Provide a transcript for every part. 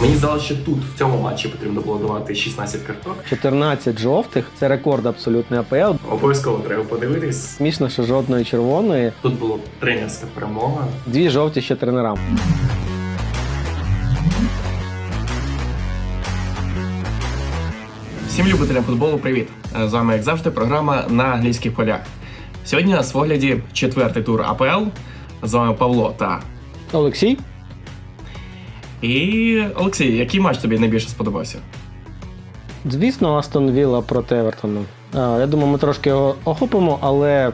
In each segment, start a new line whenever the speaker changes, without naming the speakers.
Мені здалося, що тут в цьому матчі потрібно було давати 16 карток.
14 жовтих це рекорд абсолютний АПЛ.
Обов'язково треба подивитись.
Смішно, що жодної червоної,
Тут була тренерська перемога.
дві жовті ще тренерам.
Всім любителям футболу, привіт! З вами, як завжди, програма на англійських полях. Сьогодні у нас в огляді четвертий тур АПЛ. З вами Павло та.
Олексій,
І Олексій, який матч тобі найбільше сподобався?
звісно, Астон Вілла проти Евертону. Я думаю, ми трошки його охопимо, але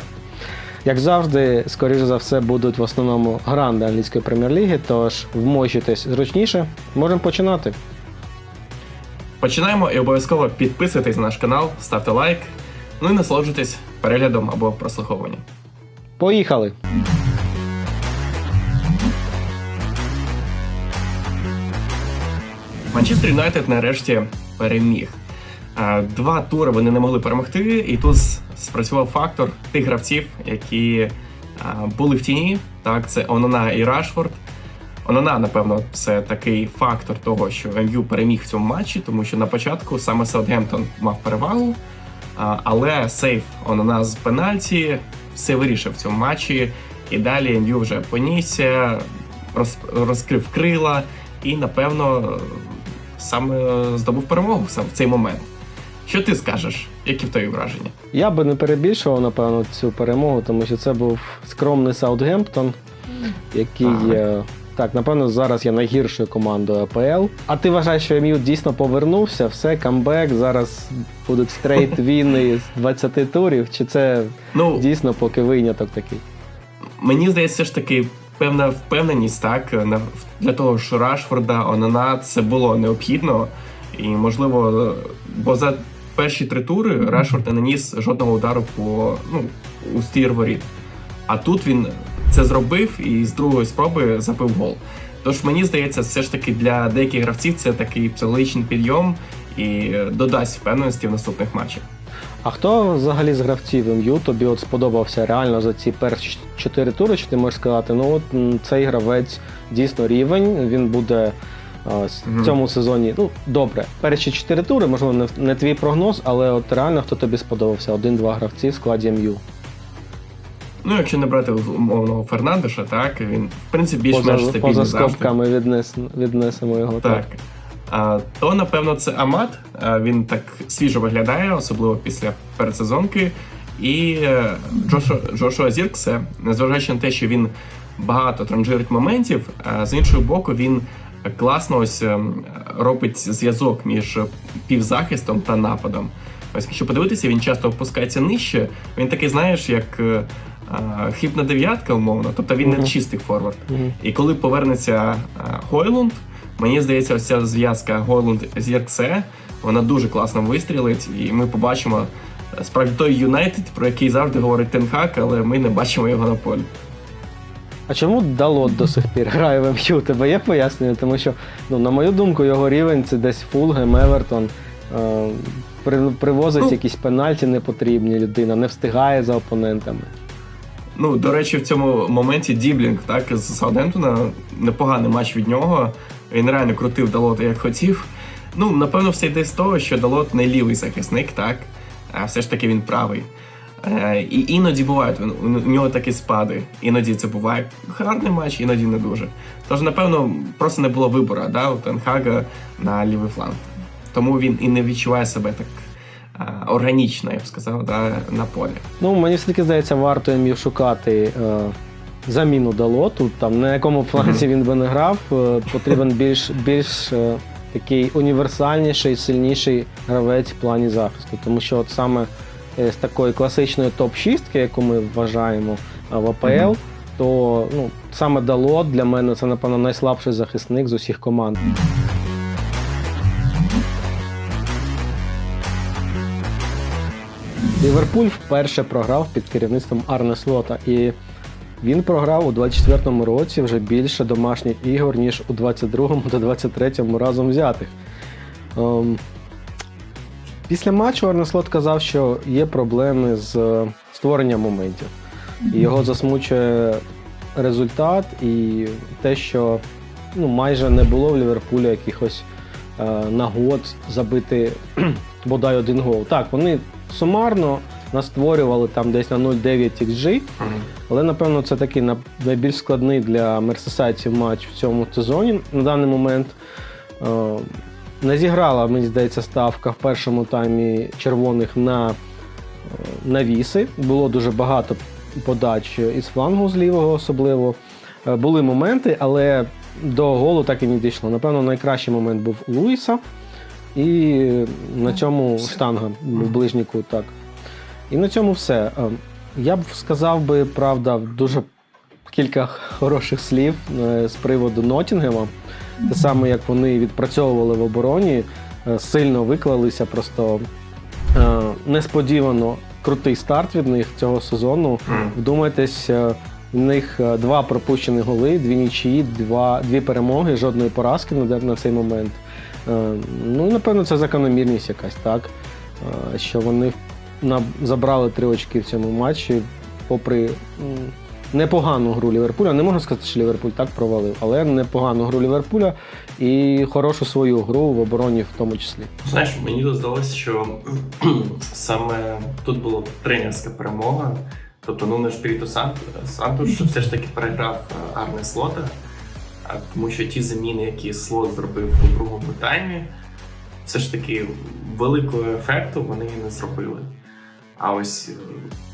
як завжди, скоріше за все, будуть в основному гранди англійської прем'єр-ліги, тож вмощуйтесь зручніше. Можемо починати.
Починаємо і обов'язково підписуйтесь на наш канал, ставте лайк, ну і насолоджуйтесь переглядом або прослуховуванням.
Поїхали!
Манчестер Юнайтед нарешті переміг. Два тури вони не могли перемогти, і тут спрацював фактор тих гравців, які були в тіні. Так, це Онана і Рашфорд. Онана, напевно, це такий фактор того, що МЮ переміг в цьому матчі, тому що на початку саме Саутгемптон мав перевагу, але сейф Онана з пенальті все вирішив в цьому матчі. І далі МЮ вже понісся, розкрив крила і, напевно, саме здобув перемогу саме в цей момент. Що ти скажеш? Які в твої враження?
Я би не перебільшував, напевно, цю перемогу, тому що це був скромний Саутгемптон, який.
Так.
Так, напевно, зараз є найгіршою командою АПЛ. А ти вважаєш, що МЮ дійсно повернувся, все, камбек, зараз будуть стрейт війни з 20 турів, чи це
Ну,
дійсно поки виняток такий?
Мені здається, ж таки певна впевненість, так для того, що Рашфорда, Онана це було необхідно, і можливо, бо за перші три тури Рашфорд не наніс жодного удару по ну у стір воріт. А тут він це зробив і з другої спроби забив гол. Тож мені здається, все ж таки для деяких гравців це такий психологічний підйом і додасть впевненості в наступних матчах.
А хто взагалі з гравців МЮ тобі от сподобався реально за ці перші чотири тури? Чи ти можеш сказати, ну от цей гравець дійсно рівень, він буде в цьому сезоні. Ну, добре, перші чотири тури, можливо, не, не твій прогноз, але от реально хто тобі сподобався? Один-два гравці в складі МЮ.
Ну, якщо не брати умовного Фернандеша, так він в принципі більш-менш стабільний
поза скобками віднес, віднесемо його.
Так. А, то, напевно, це Амат. Він так свіжо виглядає, особливо після передсезонки. І е, Джошо, Джошуа Зірксе, незважаючи на те, що він багато транжирить моментів, з іншого боку, він класно ось ем, робить зв'язок між півзахистом та нападом. Ось, якщо подивитися, він часто опускається нижче. Він такий, знаєш, як е, а, хибна дев'ятка, умовно, тобто він не чистий форвард. І коли повернеться е, Хойлунд, мені здається, ось ця зв'язка Хойлунд Зірксе, вона дуже класно вистрілить, і ми побачимо е, справді той Юнайтед, про який завжди говорить Тенхак, але ми не бачимо його на полі.
А чому Далот до сих пір грає в МЮ? Тебе є пояснення? Тому що, ну, на мою думку, його рівень це десь Фулгем, Евертон. Е, при, привозить
Ну.
якісь пенальті непотрібні, людина не встигає за опонентами.
Ну, до речі, в цьому моменті Діблінг, так, з Саудемптона, непоганий матч від нього. Він реально крутив Далота як хотів. Ну, напевно, все йде з того, що Далот не лівий захисник, так, а все ж таки він правий. Е, і іноді бувають, у- нього такі спади. Іноді це буває гарний матч, іноді не дуже. Tож, напевно, просто не було вибору да, у Тенхага на лівий фланг. Тому він і не відчуває себе так а, органічно, я б сказав, да, на полі.
Ну, мені все-таки здається, варто МЮ шукати е, заміну Далоту. Там на якому фланзі він би не грав, е, потрібен більш, більш е, такий універсальніший, сильніший гравець в плані захисту. Тому що от саме е, з такої класичної топ-6, яку ми вважаємо в АПЛ, то ну, саме Далот для мене це, напевно, найслабший захисник з усіх команд. Ліверпуль вперше програв під керівництвом Арне Слота. І він програв у 24-му році вже більше домашніх ігор, ніж у 22-му та 23-му разом взятих. Ем, після матчу Арне Слот казав, що є проблеми з е, створенням моментів. Його засмучує результат і те, що ну, майже не було в Ліверпуля якихось е, нагод забити бодай один гол. Так, вони сумарно настворювали там десь на 0,9 XG, але напевно це такий на- найбільш складний для мерсесайців матч в цьому сезоні на даний момент. Е, Не зіграла, мені здається, ставка в першому таймі червоних на е, навіси. Було дуже багато подач із флангу з лівого особливо. Е, Були моменти, але до голу так і не дійшло. Напевно, найкращий момент був у Луїса. І на цьому штанга в ближній кут, так. І на цьому все. Е, Я б сказав би, правда, дуже кілька хороших слів е, з приводу Нотінгема. Те саме, як вони відпрацьовували в обороні, е, сильно виклалися, просто е, несподівано крутий старт від них цього сезону. Вдумайтесь, в них два пропущені голи, дві нічиї, два, дві перемоги, жодної поразки на, цей момент. Ну, напевно, це закономірність якась, так? Що вони на, забрали три очки в цьому матчі, попри непогану гру Ліверпуля. Не можна сказати, що Ліверпуль так провалив, але непогану гру Ліверпуля і хорошу свою гру в обороні в тому числі.
Знаєш, мені здалося, що саме тут була тренерська перемога. Тобто, ну не Шпіріту Сант, Сантуш все ж таки переграв е, Арне Слота, тому що ті заміни, які Слот зробив у другому таймі, все ж таки великого ефекту вони не зробили. А ось е,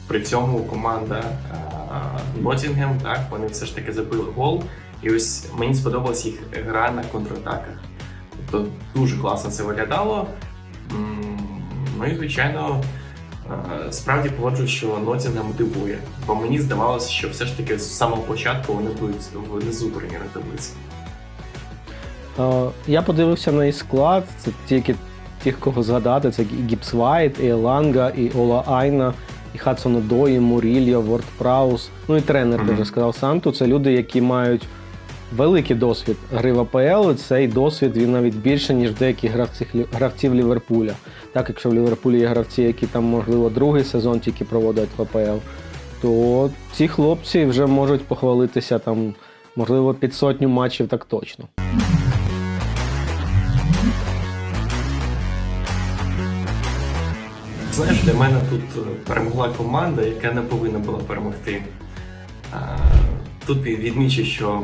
при цьому команда Ноттінгем, так, вони все ж таки забили гол. І ось мені сподобалась їх гра на контратаках. Тобто дуже класно це виглядало. Ну і звичайно, е, справді погоджуюсь, що Ноттінгем дивує. Бо мені здавалося, що все ж таки з самого початку вони будуть внизу турнірної таблиці.
Е, Я подивився на їх склад. Це тільки тих, кого згадати. Це і Гіпс Вайт, і Еланга, і Ола Айна, і Хадсон Одой, і Мурільо, Ворд Праус. Ну і тренер, ти
Мгм.
вже сказав Санту. Це люди, які мають великий досвід гри в АПЛ. І цей досвід він навіть більше, ніж в деяких гравців, гравців Ліверпуля. Так, якщо в Ліверпулі є гравці, які там, можливо, другий сезон тільки проводять в АПЛ, то ці хлопці вже можуть похвалитися там, можливо, під сотню матчів так точно.
Знаєш, для мене тут е, перемогла команда, яка не повинна була перемогти. Тут відмічу, що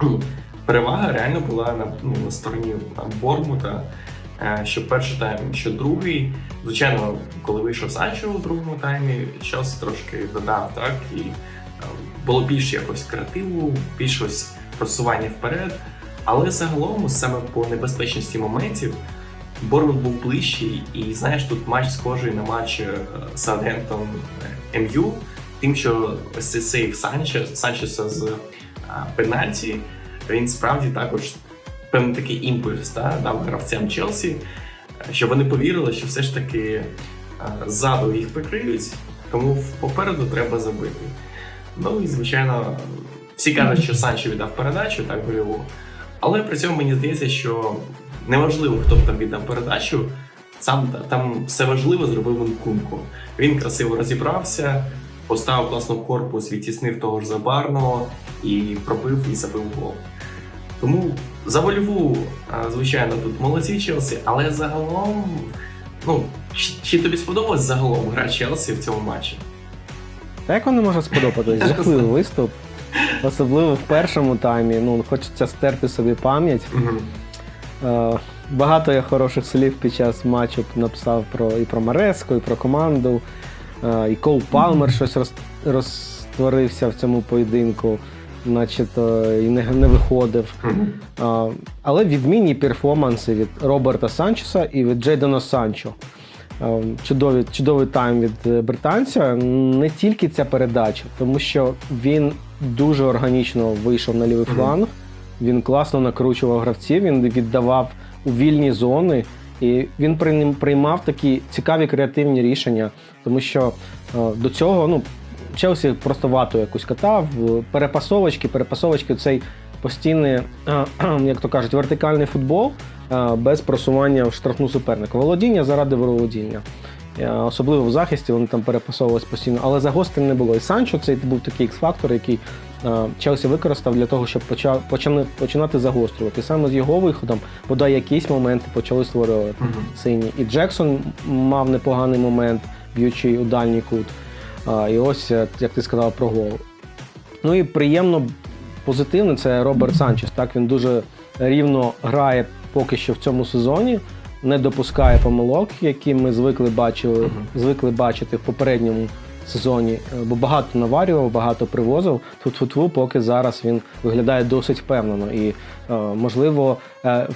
перевага реально була на, ну, на стороні там, Бормута. Е, Що перший тайм, що другий. Звичайно, коли вийшов Санчо у другому таймі, Челсі трошки додав, так? І е, було більше якось креативу, більше просування вперед. Але загалом, саме по небезпечності моментів, Бормут був ближчий, і знаєш, тут матч схожий на матч Саутгемптон МЮ, тим, що ось цей Санчес, Санчеса з пенальті, він справді також певний такий імпульс та, дав гравцям Челсі, е, щоб вони повірили, що все ж таки ззаду їх прикриють, тому попереду треба забити. Ну і звичайно, всі кажуть, що Санчо віддав передачу так гольову, але при цьому мені здається, що неважливо, хто б там віддав передачу, сам там все важливо зробив Нкунку. Він красиво розібрався, поставив класно корпус, відтіснив того ж забарного і пробив і забив гол. Тому за вольову, а, звичайно, тут молодці Челсі, але загалом, ну, чи, чи тобі сподобалась загалом гра Челсі в цьому матчі?
Та як воно може сподобатись? Жахливий виступ. Особливо в першому таймі. Ну, хочеться стерти собі пам'ять. Багато я хороших слів під час матчу написав про і про Мареско, і про команду. Е, І Кол Палмер щось роз, розтворився в цьому поєдинку, начебто і не, не виходив. Але відмінні перформанси від Роберта Санчеса і від Джейдена Санчо. А, Чудовий, чудовий тайм від е, британця. Не тільки ця передача, тому що він дуже органічно вийшов на лівий фланг. Він класно накручував гравців, він віддавав у вільні зони. І він прийм- приймав такі цікаві креативні рішення, тому що е, до цього ну, Челсі просто вату якусь катав, е, перепасовочки, перепасовочки, цей постійний, е, як то кажуть, вертикальний футбол без просування в штрафну суперника. Володіння заради володіння. Особливо в захисті вони там перепасовувались постійно, але загострень не було. І Санчо це був такий X-фактор, який Челсі використав для того, щоб почав починати загострювати. Саме з його виходом, бодай якісь моменти почали створювати сині. І Джексон мав непоганий момент, б'ючи у дальній кут. І ось, е, як ти сказав, про гол. Ну і приємно позитивно це Роберт Санчес. Так він дуже рівно грає поки що в цьому сезоні, не допускає помилок, які ми звикли бачили,
Мгм.
звикли бачити в попередньому сезоні, е, бо багато наварював, багато привозив. Тут-фу-тфу, поки зараз він виглядає досить впевнено. І е, можливо, е,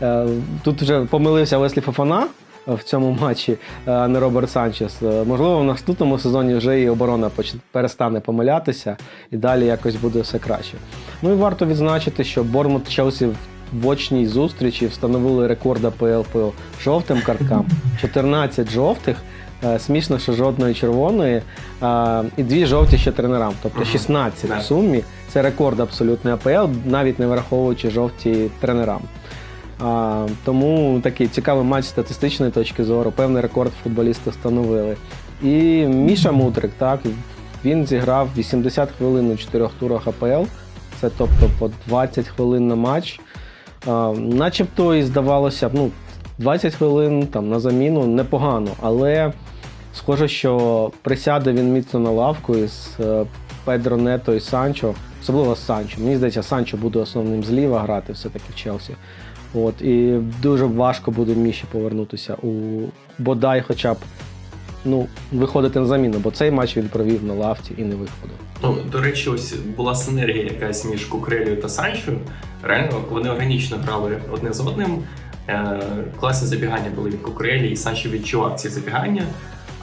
тут вже помилився Леслі Фофана. В цьому матчі, а не Роберт Санчес. Можливо, в наступному сезоні вже і оборона перестане помилятися, і далі якось буде все краще. Ну і варто відзначити, що Бормут Челсі в очній зустрічі встановили рекорд АПЛ по жовтим карткам. 14 жовтих. Е, Смішно, що жодної червоної, і дві жовті ще тренерам, тобто 16 в сумі. Це рекорд абсолютний АПЛ, навіть не враховуючи жовті тренерам. А, тому такий цікавий матч з статистичної точки зору. Певний рекорд футболісти встановили. І Міша Мудрик, так, він зіграв 80 хвилин у чотирьох турах АПЛ. Це тобто по 20 хвилин на матч. А, начебто і здавалося ну, 20 хвилин там, на заміну непогано, але схоже, що присяде він міцно на лавку із е, Педро Нето і Санчо, особливо з Санчо. Мені здається, Санчо буде основним зліва грати все-таки в Челсі. От, і дуже важко буде Міші повернутися у бодай хоча б ну, виходити на заміну, бо цей матч він провів на лавці і не виходив.
Ну, до речі, ось була синергія якась між Кукрелією та Санчо. Реально, вони органічно грали одне з одним. Е, класні забігання були від Кукрелі, і Санчо відчував ці забігання.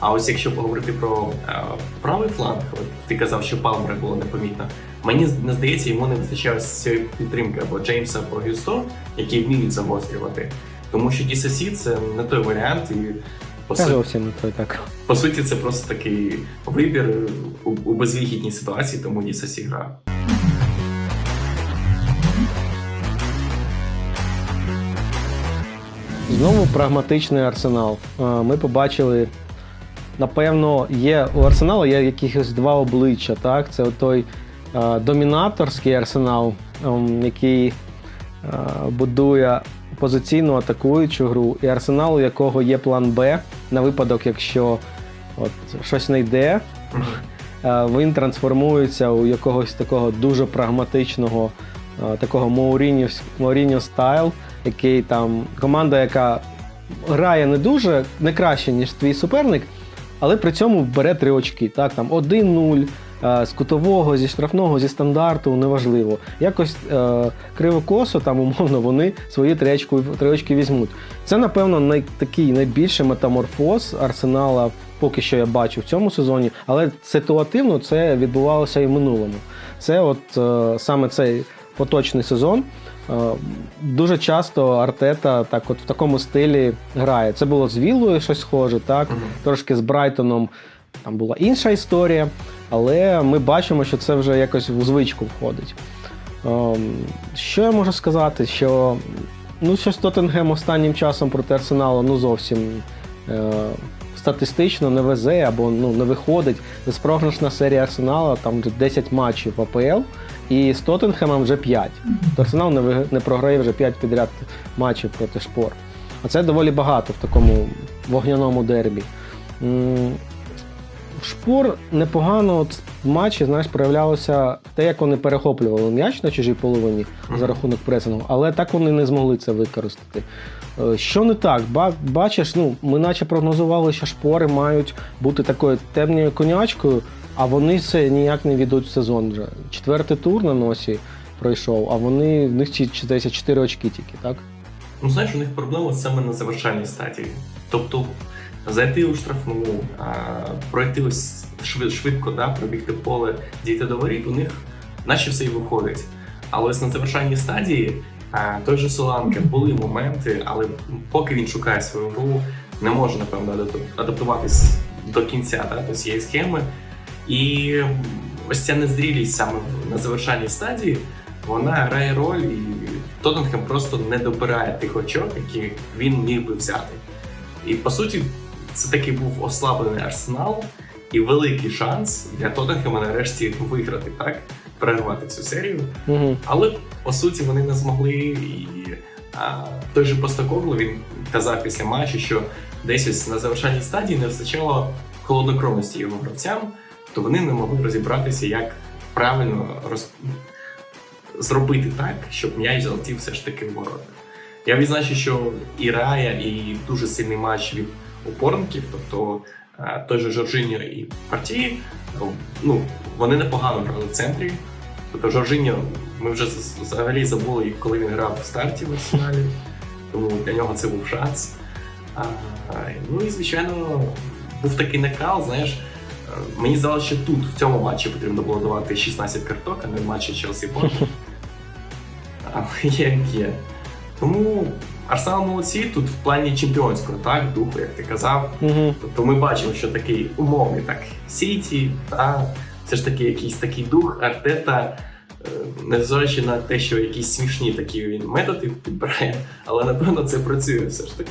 А ось якщо говорити про е, правий фланг, от ти казав, що Палмера було непомітно. Мені не здається, йому не вистачає цієї підтримки або Джеймса або Гюсто, які вміють загострювати. Тому що DCC це не той варіант, і по
зовсім не той так.
по суті, це просто такий вибір у, у безвихідній ситуації, тому Дісасі грає.
Знову прагматичний арсенал. Е, Ми побачили, напевно, є у арсеналу є якихось два обличчя. Так? Це той е, домінаторський арсенал, ем, який е, будує позиційну атакуючу гру, і арсенал, у якого є план Б на випадок, якщо от, щось не йде, е, він трансформується у якогось такого дуже прагматичного, такого Мауріньо стайл, який там команда, яка грає не дуже, не краще, ніж твій суперник, але при цьому бере три очки. Так, там 1-0. е, З кутового, зі штрафного, зі стандарту, неважливо. Якось е, кривокосо, там умовно, вони свої три очки, три очки візьмуть. Це, напевно, най, такий найбільший метаморфоз арсенала, поки що я бачу в цьому сезоні, але ситуативно це відбувалося і в минулому. Це от е, саме цей поточний сезон. Е, Дуже часто Артета так от в такому стилі грає. Це було з Віллою щось схоже, так? Трошки з Брайтоном там була інша історія, але ми бачимо, що це вже якось в звичку входить. Ем, Що я можу сказати? Що ну, щось Тоттенгем останнім часом проти Арсеналу ну, зовсім е, статистично не везе або ну, не виходить. Безпрограшна серія Арсенала, там вже 10 матчів в АПЛ, і з Тоттенхемом вже 5. То Арсенал не, виг- не програє вже 5 підряд матчів проти шпор. А це доволі багато в такому вогняному дербі. Шпор непогано от в матчі знаєш, проявлялося те, як вони перехоплювали м'яч на чужій половині за рахунок пресингу, але так вони не змогли це використати. Е, Що не так? Бачиш, ну ми наче прогнозували, що шпори мають бути такою темною конячкою, а вони це ніяк не відуть в сезон вже. Четвертий тур на носі пройшов, а вони в них здається 4 очки тільки, так?
Ну, знаєш, у них проблема саме на завершальній стадії. Тобто зайти у штрафну, пройти ось швид, швидко, да, пробігти поле, дійти до воріт, у них наче все і виходить. Але ось на завершальній стадії той же Соланке були моменти, але поки він шукає свою гру, не може, напевно, адаптуватись до кінця да, до цієї схеми. І ось ця незрілість саме на завершальній стадії, вона грає роль, і Тоттенхем просто не добирає тих очок, які він міг би взяти. І по суті, це такий був ослаблений арсенал і великий шанс для Тоттенхема нарешті виграти, так? перервати цю серію.
Угу.
Але по суті вони не змогли. І а, той же Постакоглу він казав після матчу, що десь ось на завершальній стадії не вистачало холоднокровності його гравцям, то вони не могли розібратися, як правильно роз... зробити так, щоб м'яч залетів все ж таки в ворота. Я відзначу, що і Рая, і дуже сильний матч від опорників, тобто той же Жоржиньо і партії, ну, вони непогано грали в центрі. Тобто Жоржиньо, ми вже взагалі забули, коли він грав в старті в арсеналі, тому для нього це був шанс. А, ну і звичайно, був такий накал, знаєш. Мені здалося, що тут, в цьому матчі, потрібно було давати 16 карток, а не в матчі Челсі Порту. Але є як є. Тому Арсенал молодці тут в плані чемпіонського так, духу, як ти казав.
Угу.
Тобто ми бачимо, що такий умовний так Сіті, та це ж таки якийсь такий дух Артета, е, незважаючи на те, що якісь смішні такі він методи підбирає, але напевно це працює все ж таки.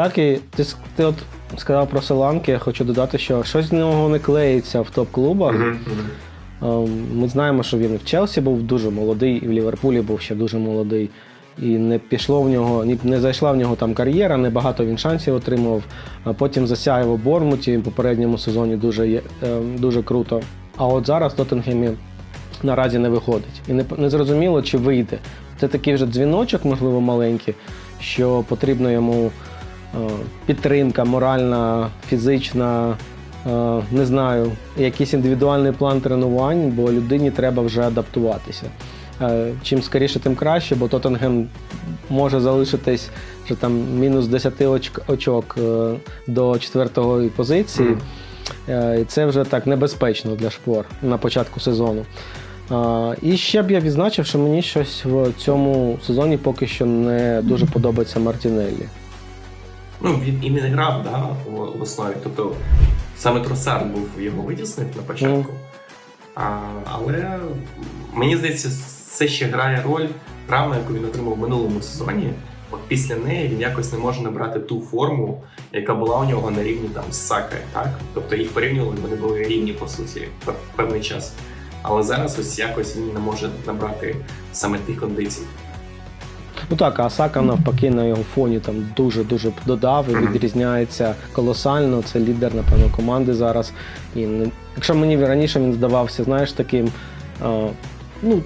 Так, і ти, ти от сказав про Соланки, я хочу додати, що щось з нього не клеїться в топ-клубах. Ем, Ми знаємо, що він в Челсі був дуже молодий, і в Ліверпулі був ще дуже молодий. І не пішло в нього, не зайшла в нього там кар'єра, небагато він шансів отримав. Потім засяяв у Бормуті в попередньому сезоні дуже, ем, дуже круто. А от зараз в Тоттенгемі наразі не виходить. І не, не зрозуміло, чи вийде. Це такий вже дзвіночок, можливо, маленький, що потрібно йому підтримка моральна, фізична, е, не знаю, якийсь індивідуальний план тренувань, бо людині треба вже адаптуватися. Е, Чим скоріше, тим краще, бо Тоттенгем може залишитись вже там мінус 10 очк- очок е, до четвертої позиції. Е, І це вже так небезпечно для шпор на початку сезону. І ще б я відзначив, що мені щось в цьому сезоні поки що не дуже подобається Мартінеллі.
Ну, він і не грав да, в, в основі. Тобто саме Тросар був його витіснив на початку. А, але мені здається, це ще грає роль травми, яку він отримав в минулому сезоні. От після неї він якось не може набрати ту форму, яка була у нього на рівні там з Сакою, так? Тобто їх порівнювали, вони були рівні по суті певний час. Але зараз ось якось він не може набрати саме тих кондицій.
Ну так, а Сака навпаки на його фоні там дуже-дуже додав і відрізняється колосально. Це лідер, напевно, команди зараз. І не... якщо мені раніше він здавався, знаєш, таким. А, ну,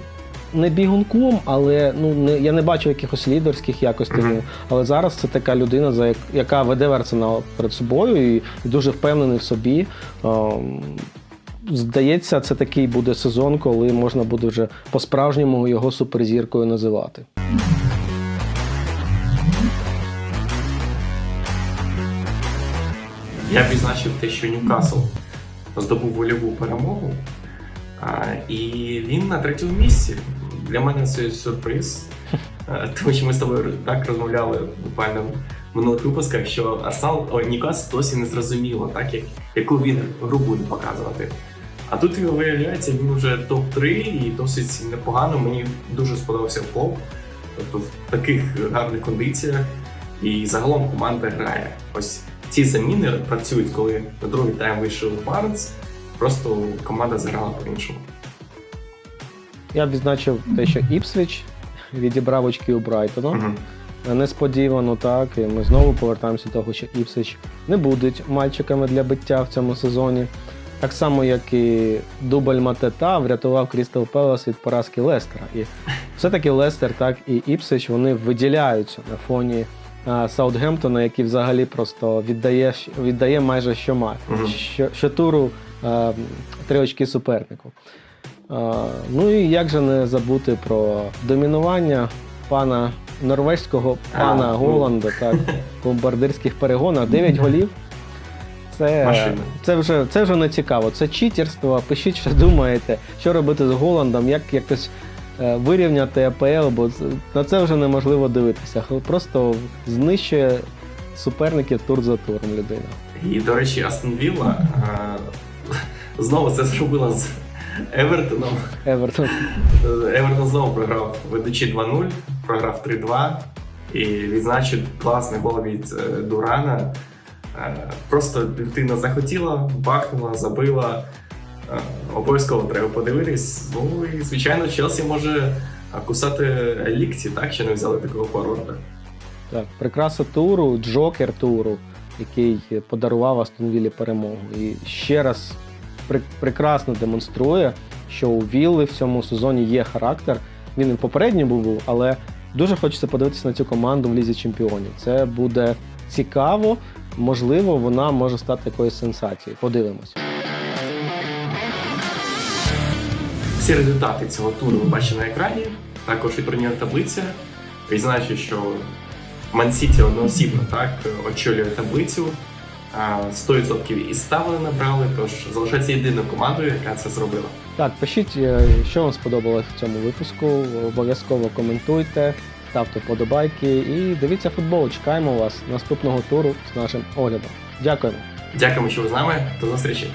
не бігунком, але ну не я не бачу якихось лідерських якостей.
Мгм.
ньому. Але зараз це така людина, за як- яка веде арсенал перед собою і, і дуже впевнений в собі. А, Здається, це такий буде сезон, коли можна буде вже по-справжньому його суперзіркою називати.
Я відзначив те, що Ньюкасл здобув вольову перемогу, і він на третьому місці. Для мене це сюрприз, тому що ми з тобою так розмовляли буквально в минулих випусках, що Арсенал о, Ньюкасл досі не зрозуміло, так як яку він гру буде показувати. А тут виявляється, він вже топ-3 і досить непогано. Мені дуже сподобався Пол. Тобто в таких гарних кондиціях. І загалом команда грає. Ось ці заміни працюють, коли на другий тайм вийшов Барнс. Просто команда зіграла по-іншому.
Я б відзначив те, що Іпсвіч відібрав очки у Брайтона.
Мгм.
Несподівано так. І ми знову повертаємося до того, що Іпсвіч не будуть мальчиками для биття в цьому сезоні. Так само, як і дубль Матета врятував Крістал Пелас від поразки Лестера. І все-таки Лестер, так і Іпсвіч вони виділяються на фоні Саутгемптона, який взагалі просто віддає, віддає майже щома,
Мгм.
що, щотуру а, три очки супернику. А, ну і як же не забути про домінування пана норвезького пана
А, ну.
Так, в бомбардирських перегонах. 9 голів. Це,
Машина.
це, вже, це вже не цікаво. Це читерство. Пишіть, що думаєте, що робити з Голландом, як якось вирівняти АПЛ, бо на це вже неможливо дивитися. Просто знищує суперників тур за туром людина.
І, до речі, Астон Вілла е, знову це зробила з Евертоном.
Евертон.
Евертон знову програв ведучи 2-0, програв 3-2 і відзначив класний гол від е, Дурана. Е, Просто дитина захотіла, бахнула, забила. Обов'язково треба подивитись. Ну і звичайно, Челсі може кусати лікті, так, що не взяли такого форварда.
Так, прикраса туру, джокер туру, який подарував Астон Віллі перемогу. І ще раз пр- прекрасно демонструє, що у Вілли в цьому сезоні є характер. Він і попередній був, але дуже хочеться подивитися на цю команду в Лізі Чемпіонів. Це буде цікаво. Можливо, вона може стати якоюсь сенсацією. Подивимось.
Всі результати цього туру ви бачите на екрані. Також і турнірна таблиця. Відзначу, що Мансіті одноосібно так очолює таблицю. 100% і ставили набрали, тож залишається єдиною командою, яка це зробила.
Так, пишіть, е, що вам сподобалось в цьому випуску. Обов'язково коментуйте, ставте подобайки і дивіться футбол. Чекаємо вас наступного туру з нашим оглядом. Дякуємо.
Дякуємо, що ви з нами. До зустрічі!